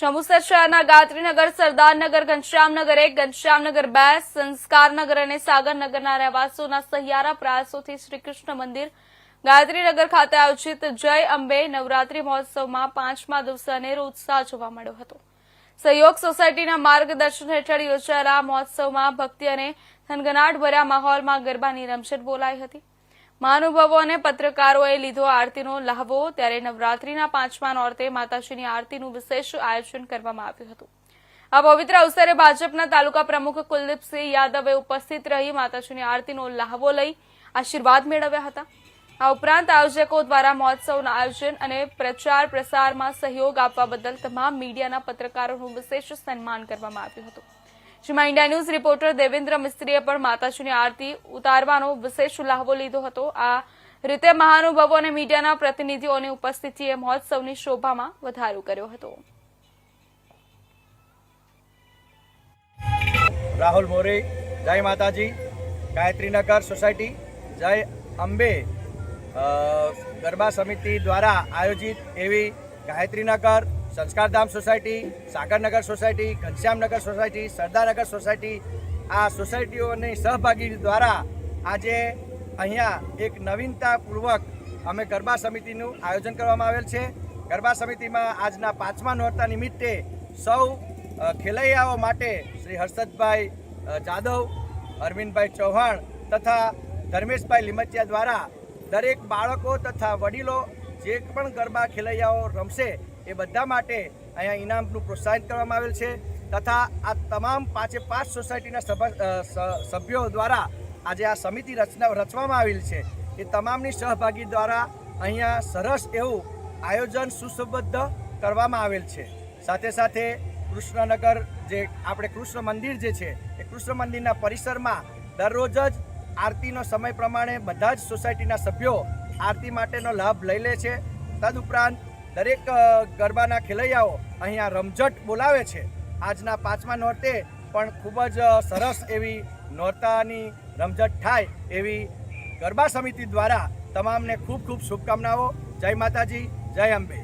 જંબુસર શહેરના ગાત્રીનગર સરદારનગર, ઘનશ્યામનગર એક, ઘનશ્યામનગર બે, સંસ્કારનગર અને સાગરનગરના રહેવાસીઓના સહિયારા પ્રયાસોથી શ્રી કૃષ્ણ મંદિર ગાયત્રીનગર ખાતે આયોજિત જય અંબે નવરાત્રી મહોત્સવમાં પાંચમા દિવસે અનેરો ઉત્સાહ જોવા મળ્યો હતો. સહયોગ સોસાયટીના માર્ગદર્શન હેઠળ યોજાયેલા મહોત્સવમાં ભક્તિ અને થનગનાટ ભર્યા માહોલમાં ગરબાની રમઝટ બોલાઈ હતી. મહાનુભાવો અને પત્રકારોએ લીધો આરતીનો લહાવો. ત્યારે નવરાત્રીના પાંચમા નોરતે માતાજીની આરતીનું વિશેષ આયોજન કરવામાં આવ્યું હતું. આ પવિત્ર અવસરે ભાજપના તાલુકા પ્રમુખ કુલદીપસિંહ યાદવે ઉપસ્થિત રહી માતાજીની આરતીનો લહાવો લઈ આશીર્વાદ મેળવ્યા હતા. આ ઉપરાંત આયોજકો દ્વારા મહોત્સવના આયોજન અને પ્રચાર પ્રસારમાં સહયોગ આપવા બદલ તમામ મીડિયાના પત્રકારોનું વિશેષ સન્માન કરવામાં આવ્યું હતું. જેમાં ઇન્ડિયા ન્યૂઝ રિપોર્ટર દેવેન્દ્ર મિસ્ત્રીએ પણ માતાજીની આરતી ઉતારવાનો વિશેષ લાહવો લીધો હતો. આ રીતે મહાનુભાવો અને મીડિયાના પ્રતિનિધિઓની ઉપસ્થિતિએ મહોત્સવની શોભામાં વધારો કર્યો હતો. રાહુલ મોરે, જય માતાજી. ગાયત્રીનગર સોસાયટી, જય અંબે. ગરબા સમિતિ દ્વારા આયોજિત એવી Gayatrinagar Sanskardham society, Sagarnagar society, Ghanshyamnagar society, Sardarnagar society, આ સોસાયટીઓની સહભાગી દ્વારા આજે અહીંયા એક નવીનતાપૂર્વક અમે ગરબા સમિતિનું આયોજન કરવામાં આવેલ છે. ગરબા સમિતિમાં આજના પાંચમા નોરતા નિમિત્તે સૌ ખેલૈયાઓ માટે શ્રી હર્ષદભાઈ જાદવ, અરવિંદભાઈ ચૌહાણ તથા ધર્મેશભાઈ લીમચિયા દ્વારા દરેક બાળકો તથા વડીલો જે પણ ગરબા ખેલૈયાઓ રમશે એ બધા માટે અહીંયા ઇનામનું પ્રોત્સાહિત કરવામાં આવેલ છે તથા આ તમામ પાંચે પાંચ સોસાયટીના સભા સભ્યો દ્વારા આજે આ સમિતિ રચના, રચવામાં આવેલ છે. એ તમામની સહભાગી દ્વારા અહીંયા સરસ એવું આયોજન સુસંબદ્ધ કરવામાં આવેલ છે. સાથે સાથે કૃષ્ણનગર જે આપણે કૃષ્ણ મંદિર જે છે, એ કૃષ્ણ મંદિરના પરિસરમાં દરરોજ જ આરતીનો સમય પ્રમાણે બધા જ સોસાયટીના સભ્યો આરતી માટેનો લાભ લઈ લે છે. તદુપરાંત દરેક ગરબાના ખેલૈયાઓ અહીંયા રમઝટ બોલાવે છે. આજના પાંચમા નોરતે પણ ખૂબ જ સરસ એવી નોરતાની રમઝટ થાય એવી ગરબા સમિતિ દ્વારા તમામને ખૂબ ખૂબ શુભકામનાઓ. જય માતાજી, જય અંબે.